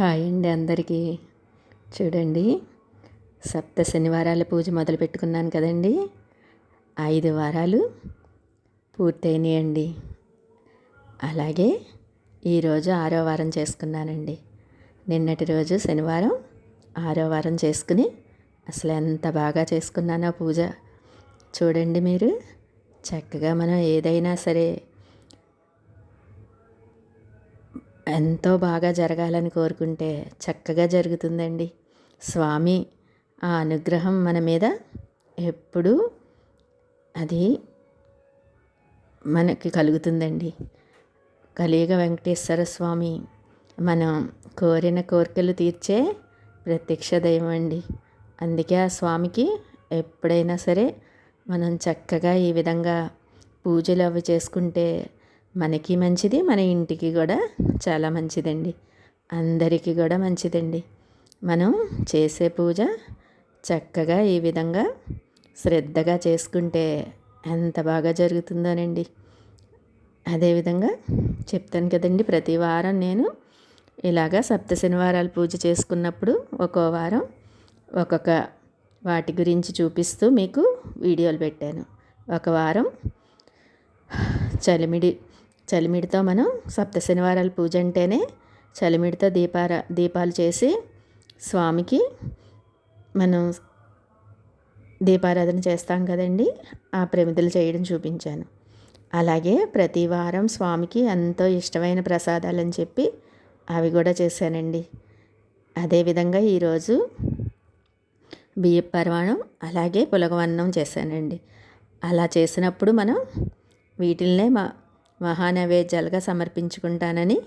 Hi అండి అందరికీ. చూడండి సప్త శనివారాల పూజ మొదలు పెట్టుకున్నాను కదండి. ఐదు వారాలు పూర్తయినాయండి. అలాగే ఈరోజు ఆరో వారం చేసుకున్నానండి. నిన్నటి రోజు శనివారం ఆరో వారం చేసుకుని అసలు ఎంత బాగా చేసుకున్నానో పూజ. చూడండి మీరు చక్కగా మనం ఏదైనా సరే ఎంతో బాగా జరగాలని కోరుకుంటే చక్కగా జరుగుతుందండి. స్వామి ఆ అనుగ్రహం మన మీద ఎప్పుడూ అది మనకి కలుగుతుందండి. కలియుగ వెంకటేశ్వర స్వామి మనం కోరిన కోరికలు తీర్చే ప్రత్యక్ష దైవం అండి. అందుకే ఆ స్వామికి ఎప్పుడైనా సరే మనం చక్కగా ఈ విధంగా పూజలు అవి చేసుకుంటే మనకి మంచిది మన ఇంటికి కూడా చాలా మంచిదండి. అందరికీ కూడా మంచిదండి. మనం చేసే పూజ చక్కగా ఈ విధంగా శ్రద్ధగా చేసుకుంటే ఎంత బాగా జరుగుతుందోనండి. అదేవిధంగా చెప్తాను కదండి ప్రతి వారం నేను ఇలాగా సప్త శనివారాలు పూజ చేసుకున్నప్పుడు ఒక్కో వారం ఒక్కొక్క వాటి గురించి చూపిస్తూ మీకు వీడియోలు పెట్టాను. ఒక వారం చలిమిడి చలిమిడితో మనం సప్త శనివారాల పూజ అంటేనే చలిమిడితో దీపార దీపాలు చేసి స్వామికి మనం దీపారాధన చేస్తాం కదండి. ఆ ప్రమిదలు చేయడం చూపించాను. అలాగే ప్రతి వారం స్వామికి ఎంతో ఇష్టమైన ప్రసాదాలని చెప్పి అవి కూడా చేశానండి. అదేవిధంగా ఈరోజు బియ్య పరమాణం అలాగే పులగవన్నం చేశానండి. అలా చేసినప్పుడు మనం వీటిల్నే మా మహానైవేద్యాలుగా సమర్పించుకుంటానని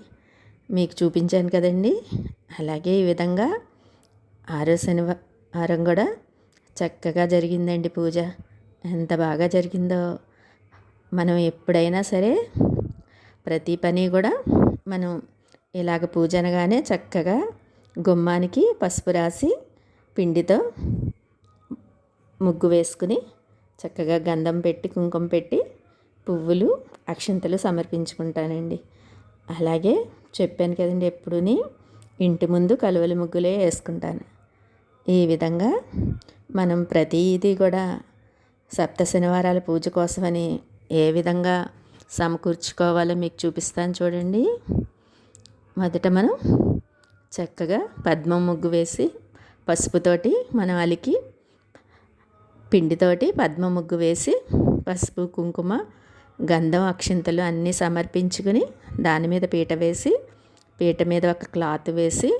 మీకు చూపించాను కదండి. అలాగే ఈ విధంగా ఆరో శనివారం కూడా చక్కగా జరిగిందండి పూజ. ఎంత బాగా జరిగిందో. మనం ఎప్పుడైనా సరే ప్రతి పని కూడా మనం ఇలాగ పూజ అనగానే చక్కగా గుమ్మానికి పసుపు రాసి పిండితో ముగ్గు వేసుకుని చక్కగా గంధం పెట్టి కుంకుమ పెట్టి పువ్వులు అక్షంతలు సమర్పించుకుంటానండి. అలాగే చెప్పాను కదండి ఎప్పుడూని ఇంటి ముందు కలువల ముగ్గులే వేసుకుంటాను. ఈ విధంగా మనం ప్రతీది కూడా సప్త శనివారాల పూజ కోసమని ఏ విధంగా సమకూర్చుకోవాలో మీకు చూపిస్తాను చూడండి. మొదట మనం చక్కగా పద్మం ముగ్గు వేసి పసుపుతోటి మనం అలికి పిండితోటి పద్మ ముగ్గు వేసి పసుపు కుంకుమ గంధం అక్షింతలు అన్నీ సమర్పించుకుని దాని మీద పీట వేసి పీట మీద ఒక క్లాత్ వేసి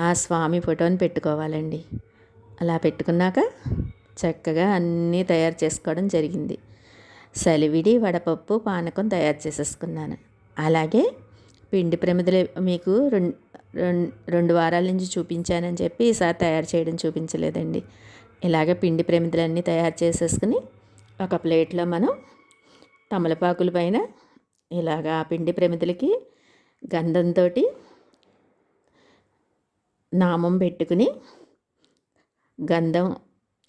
ఆ స్వామి ఫోటోని పెట్టుకోవాలండి. అలా పెట్టుకున్నాక చక్కగా అన్నీ తయారు చేసుకోవడం జరిగింది. సలివిడి వడపప్పు పానకం తయారు చేసేసుకున్నాను. అలాగే పిండి ప్రమిదలు మీకు రెండు రెండు వారాల నుంచి చూపించానని చెప్పి ఈసారి తయారు చేయడం చూపించలేదండి. ఇలాగ పిండి ప్రమిదలన్నీ తయారు చేసేసుకుని ఒక ప్లేట్లో మనం తమలపాకుల పైన ఇలాగా పిండి ప్రమిదలకి గంధంతో నామం పెట్టుకుని గంధం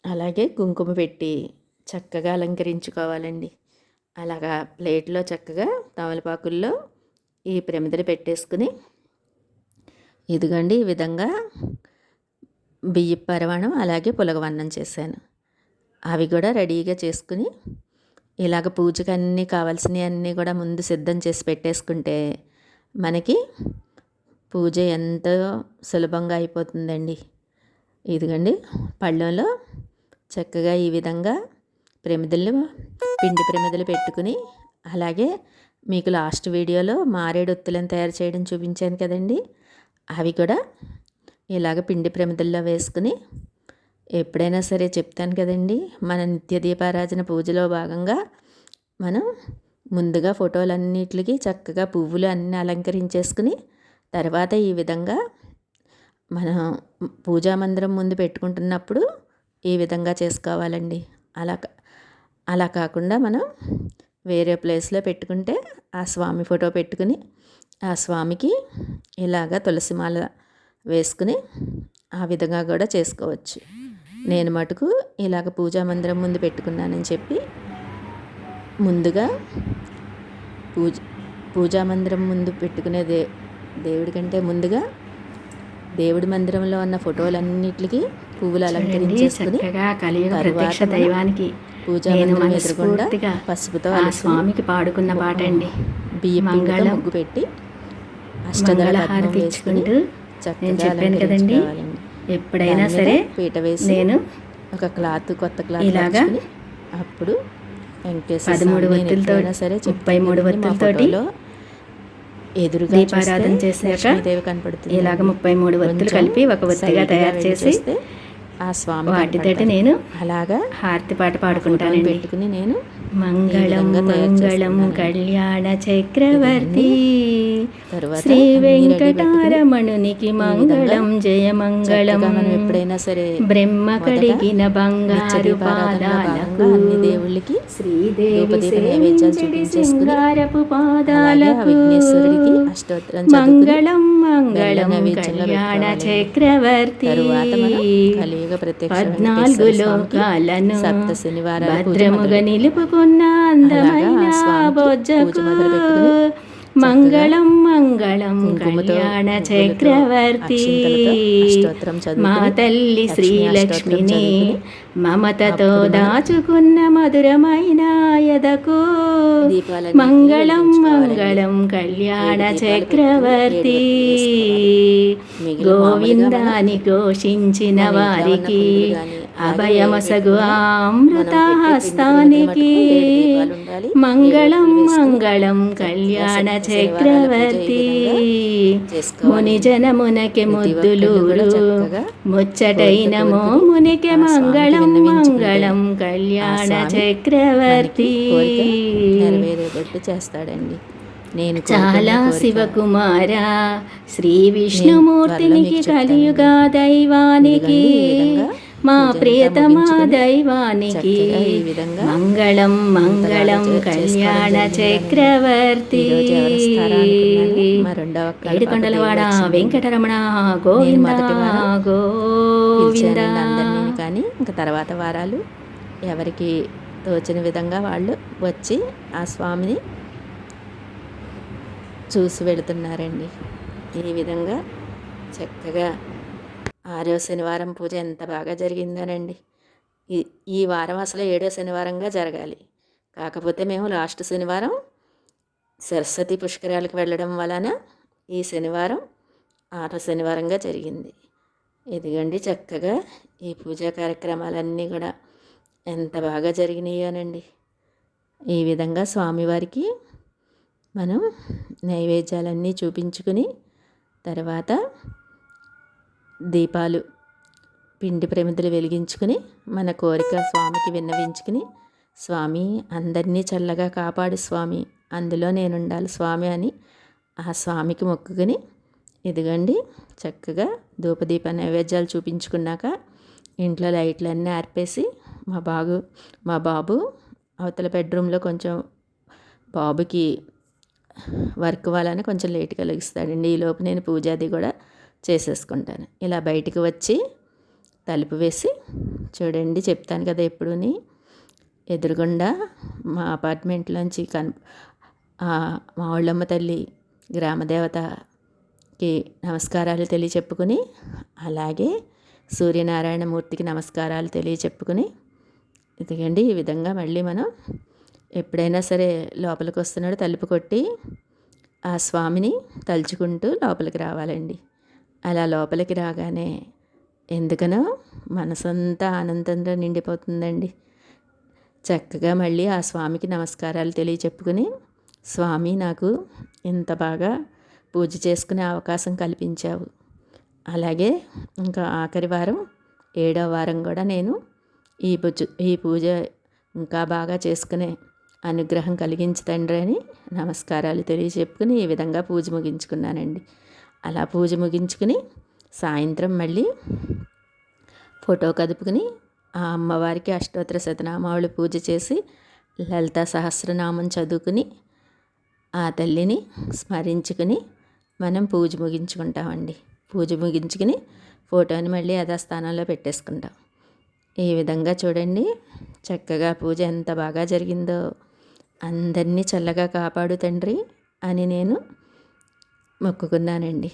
అలాగే కుంకుమ పెట్టి చక్కగా అలంకరించుకోవాలండి. అలాగా ప్లేట్లో చక్కగా తమలపాకుల్లో ఈ ప్రమిదలు పెట్టేసుకుని ఇదిగండి ఈ విధంగా బియ్య పరవాణం అలాగే పులగవన్నం చేశాను. అవి కూడా రెడీగా చేసుకుని ఇలాగ పూజకు అన్నీ కావాల్సినవి అన్నీ కూడా ముందు సిద్ధం చేసి పెట్టేసుకుంటే మనకి పూజ ఎంతో సులభంగా అయిపోతుందండి. ఇదిగండి పళ్ళెంలో చక్కగా ఈ విధంగా ప్రమిదలు పిండి ప్రమిదలు పెట్టుకుని అలాగే మీకు లాస్ట్ వీడియోలో మారేడు ఒత్తులను తయారు చేయడం చూపించాను కదండి. అవి కూడా ఇలాగ పిండి ప్రమిదల్లో వేసుకుని ఎప్పుడైనా సరే చెప్తాను కదండి మన నిత్య దీపారాధన పూజలో భాగంగా మనం ముందుగా ఫోటోలన్నిటికి చక్కగా పువ్వులు అన్నీ అలంకరించేసుకుని తర్వాత ఈ విధంగా మనం పూజా మందిరం ముందు పెట్టుకుంటున్నప్పుడు ఈ విధంగా చేసుకోవాలండి. అలా అలా కాకుండా మనం వేరే ప్లేస్లో పెట్టుకుంటే ఆ స్వామి ఫోటో పెట్టుకుని ఆ స్వామికి ఇలాగ తులసిమాల వేసుకుని ఆ విధంగా కూడా చేసుకోవచ్చు. నేను మటుకు ఇలాగ పూజా మందిరం ముందు పెట్టుకున్నానని చెప్పి ముందుగా పూజ పూజా మందిరం ముందు పెట్టుకునే దే దేవుడి కంటే ముందుగా దేవుడి మందిరంలో ఉన్న ఫోటోలన్నిటికి పువ్వులు అలంకరించేసుకుని ప్రత్యక్ష దైవానికి పూజా మందిరం మనస్ఫూర్తిగా పసుపుతో స్వామికి పాడుకున్న పాట అండి బియ్యం మంగళం ముగ్గు పెట్టి అష్టదళ ఇచ్చుకుంటూ చక్కగా నేను చెప్పాను కదండి. ఎప్పుడైనా సరే పీట వేసి నేను ఒక క్లాత్ కొత్త క్లాత్ ఇలాగా అప్పుడు వెంకటేశ్వర పదమూడు ఎప్పుడైనా సరే ముప్పై మూడు ఫోటోలో ఎదురుగా దీపారాధన చూస్తే చేశాక లక్ష్మీదేవి కనపడుతుంది ఇలాగ ముప్పై మూడు ఒత్తులు కొంచెం కలిపి ఒక సైడ్గా తయారు చేసి ఆ స్వామి వాటితోటి. నేను అలాగా హారతి పాట ఫోటోని పాడుకుంటానండి పెట్టుకుని నేను మంగళం మంగళం. కళ్యాణ చక్రవర్తి శ్రీ వెంకటారమణునికి మంగళం జయ మంగళం మనం ఎప్పుడైనా సరే బ్రహ్మ కడిగిన బంగారు పాదాలకు అన్ని దేవుళ్ళకి శ్రీదేవి సింగారపు పాదాలకు విఘ్నేశ్వరుడికి అష్టోత్తరం చదువుకుని మంగళం మంగళం కళ్యాణ. చక్రవర్తి కలియుగ ప్రత్యక్ష పద్నాలుగు లోకాలను సప్త భద్రముగా మొదలు నిలుపుకున్న అందమైన బొజ్జకు మంగళం మంగళం కళ్యాణ చక్రవర్తి మా తల్లి లక్ష్మీ శ్రీలక్ష్మిని మమతతో దాచుకున్న మధురమైన యదకు మంగళం. మంగళం కళ్యాణ చక్రవర్తి గోవిందాని ఘోషించిన వారికి అభయమసగు. మంగళం మంగళం కళ్యాణ చక్రవర్తి. ముని జనమునకి ముద్దులు ముచ్చటైన మోమునికి మంగళం మంగళం కళ్యాణ చక్రవర్తి నెరవేరేటట్టు చేస్తాడండి నేను చాలా శివకుమార శ్రీ విష్ణుమూర్తినికి. కలియుగా దైవానికి మా ప్రియతమా దైవానికి చక్కగా ఈ విధంగా మంగళం మంగళం కళ్యాణ. చక్రవర్తి. ఏడుకొండలవాడ వెంకటరమణ గోవింద కానీ ఇంకా తర్వాత వారాలు ఎవరికి తోచిన విధంగా వాళ్ళు వచ్చి ఆ స్వామిని చూసి వెళుతున్నారండి. ఈ విధంగా చక్కగా ఆరో శనివారం పూజ ఎంత బాగా జరిగిందనండి. ఈ ఈ వారం అసలు ఏడో శనివారంగా జరగాలి. కాకపోతే మేము లాస్ట్ శనివారం సరస్వతి పుష్కరాలకు వెళ్ళడం వలన ఈ శనివారం ఆరో శనివారంగా జరిగింది. ఇదిగండి చక్కగా ఈ పూజా కార్యక్రమాలన్నీ కూడా ఎంత బాగా జరిగినాయోనండి. ఈ విధంగా స్వామివారికి మనం నైవేద్యాలన్నీ చూపించుకుని తర్వాత దీపాలు పిండి ప్రమిదలు వెలిగించుకుని మన కోరిక స్వామికి విన్నవించుకుని స్వామి అందరినీ చల్లగా కాపాడు స్వామి అందులో నేను ఉండాలి స్వామి అని ఆ స్వామికి మొక్కుకుని ఇదిగండి చక్కగా ధూపదీప నైవేద్యాలు చూపించుకున్నాక ఇంట్లో లైట్లన్నీ ఆర్పేసి మా బాబు మా బాబు అవతల బెడ్రూమ్లో కొంచెం బాబుకి వర్క్ వాళ్ళని కొంచెం లేట్గా లెగిస్తాడండి. ఈలోపు నేను పూజ అది కూడా చేసేసుకుంటాను. ఇలా బయటికి వచ్చి తలుపు వేసి చూడండి చెప్తాను కదా ఎప్పుడూని. ఎదురుగుండా మా అపార్ట్మెంట్లోంచి కన్ ఆ, మా వాళ్ళమ్మ తల్లి గ్రామదేవతకి నమస్కారాలు తెలియచెప్పుకుని అలాగే సూర్యనారాయణమూర్తికి నమస్కారాలు తెలియచెప్పుకుని ఇదిగండి ఈ విధంగా మళ్ళీ మనం ఎప్పుడైనా సరే లోపలికి వస్తున్నాడు తలుపు కొట్టి ఆ స్వామిని తలుచుకుంటూ లోపలికి రావాలండి. అలా లోపలికి రాగానే ఎందుకనో మనసంతా ఆనందంతో నిండిపోతుందండి. చక్కగా మళ్ళీ ఆ స్వామికి నమస్కారాలు తెలియచెప్పుకుని స్వామి నాకు ఇంత బాగా పూజ చేసుకునే అవకాశం కల్పించావు. అలాగే ఇంకా ఆఖరి వారం ఏడవ వారం కూడా నేను ఈ పూజ ఈ పూజ ఇంకా బాగా చేసుకునే అనుగ్రహం కలిగించి తండ్రి అని నమస్కారాలు తెలియచెప్పుకుని ఈ విధంగా పూజ ముగించుకున్నానండి. అలా పూజ ముగించుకుని సాయంత్రం మళ్ళీ ఫోటో కదుపుకుని ఆ అమ్మవారికి అష్టోత్తర శతనామావళి పూజ చేసి లలిత సహస్రనామం చదువుకుని ఆ తల్లిని స్మరించుకుని మనం పూజ ముగించుకుంటామండి. పూజ ముగించుకుని ఫోటోని మళ్ళీ యథాస్థానంలో పెట్టేసుకుంటాం. ఈ విధంగా చూడండి చక్కగా పూజ ఎంత బాగా జరిగిందో. అందరినీ చల్లగా కాపాడు తండ్రి అని నేను మొక్కుకున్నానండి.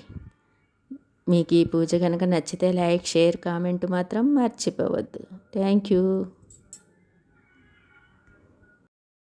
మీకు ఈ పూజ కనుక నచ్చితే లైక్ షేర్ కామెంట్ మాత్రం మర్చిపోవద్దు. Thank you.